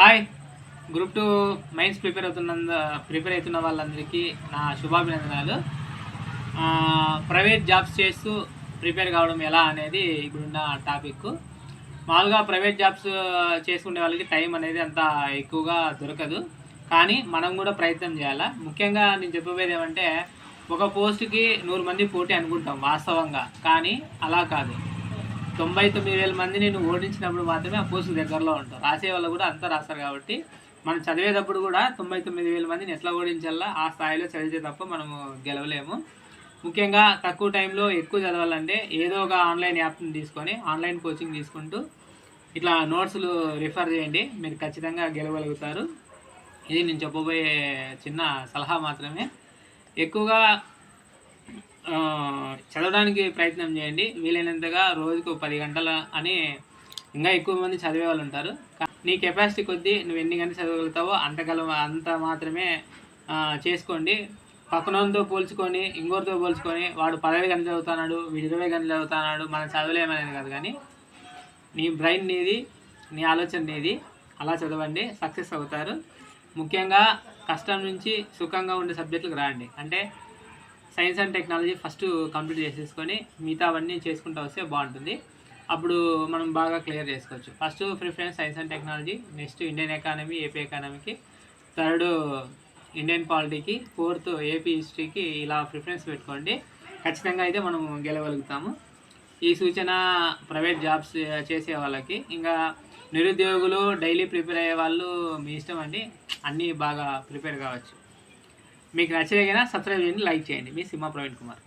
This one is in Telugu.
Hi. Group two mains prepare అవుతున్న ప్రిపేర్ అవుతున్న వాళ్ళందరికీ నా శుభాభినందనాలు. ప్రైవేట్ జాబ్స్ చేస్తూ ప్రిపేర్ కావడం ఎలా అనేది ఇప్పుడున్న టాపిక్. మామూలుగా ప్రైవేట్ జాబ్స్ చేసుకునే వాళ్ళకి టైం అనేది అంత ఎక్కువగా దొరకదు. కానీ మనం కూడా ప్రయత్నం చేయాలా. ముఖ్యంగా నేను చెప్పబోయేది ఏమంటే ఒక పోస్ట్కి నూరు మంది పోటీ అనుకుంటాం వాస్తవంగా. కానీ అలా కాదు. తొంభై తొమ్మిది వేల మంది నేను ఓడించినప్పుడు మాత్రమే ఆ పోస్ట్ దగ్గరలో ఉంటావు రాసే వాళ్ళు కూడా అంతా రాస్తారు కాబట్టి మనం చదివేటప్పుడు కూడా తొంభై తొమ్మిది వేల మందిని ఎట్లా ఓడించాలా ఆ స్థాయిలో చదివితే తప్ప మనము గెలవలేము. ముఖ్యంగా తక్కువ టైంలో ఎక్కువ చదవాలంటే ఏదో ఒక ఆన్లైన్ యాప్ని తీసుకొని ఆన్లైన్ కోచింగ్ తీసుకుంటూ ఇట్లా నోట్స్లు రిఫర్ చేయండి. మీరు ఖచ్చితంగా గెలవగలుగుతారు. ఇది నేను చెప్పబోయే చిన్న సలహా మాత్రమే. ఎక్కువగా చదవడానికి ప్రయత్నం చేయండి. వీలైనంతగా రోజుకు పది గంటల అని ఇంకా ఎక్కువ మంది చదివే వాళ్ళు ఉంటారు. నీ కెపాసిటీ కొద్దీ నువ్వు ఎన్ని గంటలు చదవగలుగుతావో అంతకల అంత మాత్రమే చేసుకోండి. పక్కనంతో పోల్చుకొని ఇంకోరితో పోల్చుకొని వాడు పదహైదు గంటలు చదువుతున్నాడు వీడు ఇరవై గంటలు చదువుతున్నాడు మనం చదవలేమనేది కాదు కానీ నీ బ్రెయిన్ నీది నీ ఆలోచన నీది. అలా చదవండి సక్సెస్ అవుతారు. ముఖ్యంగా కష్టం నుంచి సుఖంగా ఉండే సబ్జెక్టులకు రాండి. అంటే science and technology first complete చేసేసుకొని మిగతా అవన్నీ చేసుకుంటూ వస్తే బాగుంటుంది. అప్పుడు మనం బాగా క్లియర్ చేసుకోవచ్చు. First preference science and technology next Indian economy AP ఎకానమీకి థర్డ్ ఇండియన్ పాలిటీకి ఫోర్త్ ఏపీ హిస్టరీకి ఇలా ప్రిఫరెన్స్ పెట్టుకోండి. ఖచ్చితంగా అయితే మనం గెలవగలుగుతాము. ఈ సూచన ప్రైవేట్ జాబ్స్ చేసే వాళ్ళకి ఇంకా నిరుద్యోగులు డైలీ ప్రిపేర్ అయ్యే వాళ్ళు మీ ఇష్టం అండి అన్నీ బాగా ప్రిపేర్ కావచ్చు. మీకు నచ్చితే సబ్స్క్రైబ్ చేయండి లైక్ చేయండి. మీ సింహ ప్రవీణ్ కుమార్.